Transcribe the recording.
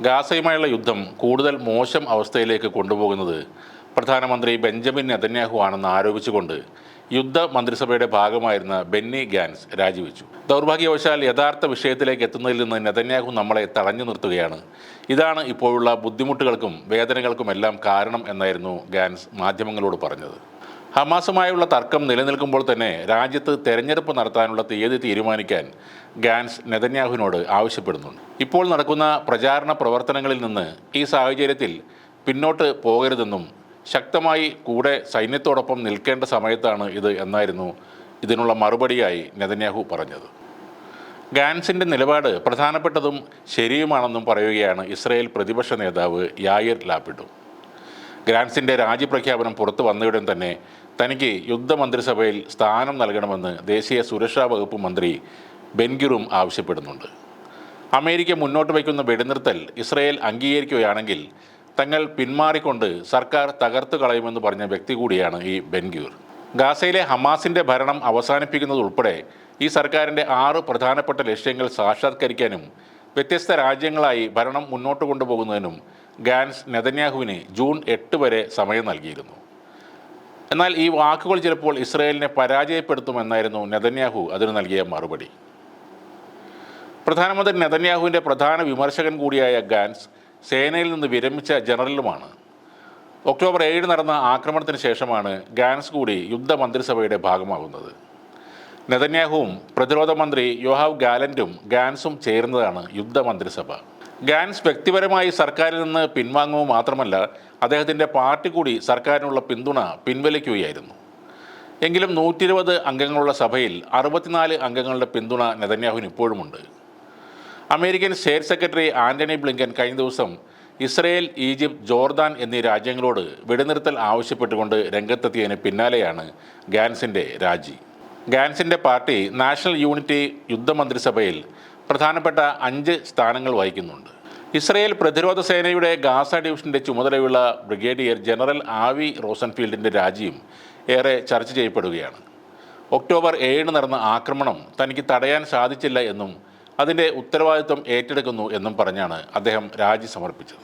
ഗാസയുമായുള്ള യുദ്ധം കൂടുതൽ മോശം അവസ്ഥയിലേക്ക് കൊണ്ടുപോകുന്നത് പ്രധാനമന്ത്രി ബെഞ്ചമിൻ നെതന്യാഹു ആണെന്ന് ആരോപിച്ചുകൊണ്ട് യുദ്ധ മന്ത്രിസഭയുടെ ഭാഗമായിരുന്ന ബെന്നി ഗാൻസ് രാജിവെച്ചു. ദൗർഭാഗ്യവശാൽ യഥാർത്ഥ വിഷയത്തിലേക്ക് എത്തുന്നതിൽ നിന്ന് നെതന്യാഹു നമ്മളെ തടഞ്ഞു നിർത്തുകയാണ്. ഇതാണ് ഇപ്പോഴുള്ള ബുദ്ധിമുട്ടുകൾക്കും വേദനകൾക്കുമെല്ലാം കാരണം എന്നായിരുന്നു ഗാൻസ് മാധ്യമങ്ങളോട് പറഞ്ഞത്. ഹമാസുമായുള്ള തർക്കം നിലനിൽക്കുമ്പോൾ തന്നെ രാജ്യത്ത് തെരഞ്ഞെടുപ്പ് നടത്താനുള്ള തീയതി തീരുമാനിക്കാൻ ഗാൻസ് നെതന്യാഹുവിനോട് ആവശ്യപ്പെടുന്നുണ്ട് ഇപ്പോൾ നടക്കുന്ന പ്രചാരണ പ്രവർത്തനങ്ങളിൽ നിന്ന് ഈ സാഹചര്യത്തിൽ പിന്നോട്ട് പോകരുതെന്നും ശക്തമായി കൂടെ സൈന്യത്തോടൊപ്പം നിൽക്കേണ്ട സമയത്താണ് ഇത് എന്നായിരുന്നു ഇതിനുള്ള മറുപടിയായി നെതന്യാഹു പറഞ്ഞത്. ഗാൻസിന്റെ നിലപാട് പ്രധാനപ്പെട്ടതും ശരിയുമാണെന്നും പറയുകയാണ് ഇസ്രായേൽ പ്രതിപക്ഷ നേതാവ് യായിർ ലാപ്പിഡു ഗ്രാൻസിന്റെ രാജ്യപ്രഖ്യാപനം പുറത്തു വന്നയുടൻ തന്നെ തനിക്ക് യുദ്ധമന്ത്രിസഭയിൽ സ്ഥാനം നൽകണമെന്ന് ദേശീയ സുരക്ഷാ വകുപ്പ് മന്ത്രി ബെൻഗിറും ആവശ്യപ്പെടുന്നുണ്ട്. അമേരിക്ക മുന്നോട്ട് വയ്ക്കുന്ന വെടിനിർത്തൽ ഇസ്രയേൽ അംഗീകരിക്കുകയാണെങ്കിൽ തങ്ങൾ പിന്മാറിക്കൊണ്ട് സർക്കാർ തകർത്തു കളയുമെന്ന് പറഞ്ഞ വ്യക്തി കൂടിയാണ് ഈ ബെൻഗ്യൂർ ഗാസയിലെ ഹമാസിന്റെ ഭരണം അവസാനിപ്പിക്കുന്നതുൾപ്പെടെ ഈ സർക്കാരിന്റെ ആറ് പ്രധാനപ്പെട്ട ലക്ഷ്യങ്ങൾ സാക്ഷാത്കരിക്കാനും വ്യത്യസ്ത രാജ്യങ്ങളായി ഭരണം മുന്നോട്ട് കൊണ്ടുപോകുന്നതിനും ഗാൻസ് നെതന്യാഹുവിന് ജൂൺ എട്ട് വരെ സമയം നൽകിയിരുന്നു. എന്നാൽ ഈ വാക്കുകൾ ചിലപ്പോൾ ഇസ്രയേലിനെ പരാജയപ്പെടുത്തുമെന്നായിരുന്നു നെതന്യാഹു അതിന് നൽകിയ മറുപടി. പ്രധാനമന്ത്രി നെതന്യാഹുവിന്റെ പ്രധാന വിമർശകൻ കൂടിയായ ഗാൻസ് സേനയിൽ നിന്ന് വിരമിച്ച ജനറലുമാണ്. ഒക്ടോബർ ഏഴ് നടന്ന ആക്രമണത്തിന് ശേഷമാണ് ഗാൻസ് കൂടി യുദ്ധമന്ത്രിസഭയുടെ ഭാഗമാകുന്നത്. നെതന്യാഹുവും പ്രതിരോധ മന്ത്രി യോഹാവ് ഗാലന്റും ഗാൻസും ചേരുന്നതാണ് യുദ്ധമന്ത്രിസഭ. ഗാൻസ് വ്യക്തിപരമായി സർക്കാരിൽ നിന്ന് പിൻവാങ്ങുക മാത്രമല്ല അദ്ദേഹത്തിന്റെ പാർട്ടി കൂടി സർക്കാരിനുള്ള പിന്തുണ പിൻവലിക്കുകയായിരുന്നു. എങ്കിലും നൂറ്റി ഇരുപത് അംഗങ്ങളുള്ള സഭയിൽ അറുപത്തിനാല് അംഗങ്ങളുടെ പിന്തുണ നെതന്യാഹുവിന് ഇപ്പോഴുമുണ്ട്. American state secretary Antony Blinken കഴിഞ്ഞ ദിവസം ഇസ്രയേൽ ഈജിപ്ത് ജോർദാൻ എന്നീ രാജ്യങ്ങളോട് വെടിനിർത്തൽ ആവശ്യപ്പെട്ടുകൊണ്ട് രംഗത്തെത്തിയതിന് പിന്നാലെയാണ് ഗാൻസിന്റെ രാജി. ഗാൻസിന്റെ പാർട്ടി നാഷണൽ യൂണിറ്റി യുദ്ധമന്ത്രിസഭയിൽ പ്രധാനപ്പെട്ട അഞ്ച് സ്ഥാനങ്ങൾ വഹിക്കുന്നുണ്ട്. ഇസ്രയേൽ പ്രതിരോധ സേനയുടെ ഗാസ ഡിവിഷന്റെ ചുമതലയുള്ള ബ്രിഗേഡിയർ ജനറൽ ആവി റോസൻഫീൽഡിന്റെ രാജിയും ഏറെ ചർച്ച ചെയ്യപ്പെടുകയാണ്. ഒക്ടോബർ ഏഴിന് നടന്ന ആക്രമണം തനിക്ക് തടയാൻ സാധിച്ചില്ല എന്നും അതിന്റെ ഉത്തരവാദിത്വം ഏറ്റെടുക്കുന്നു എന്നും പറഞ്ഞാണ് അദ്ദേഹം രാജി സമർപ്പിച്ചത്.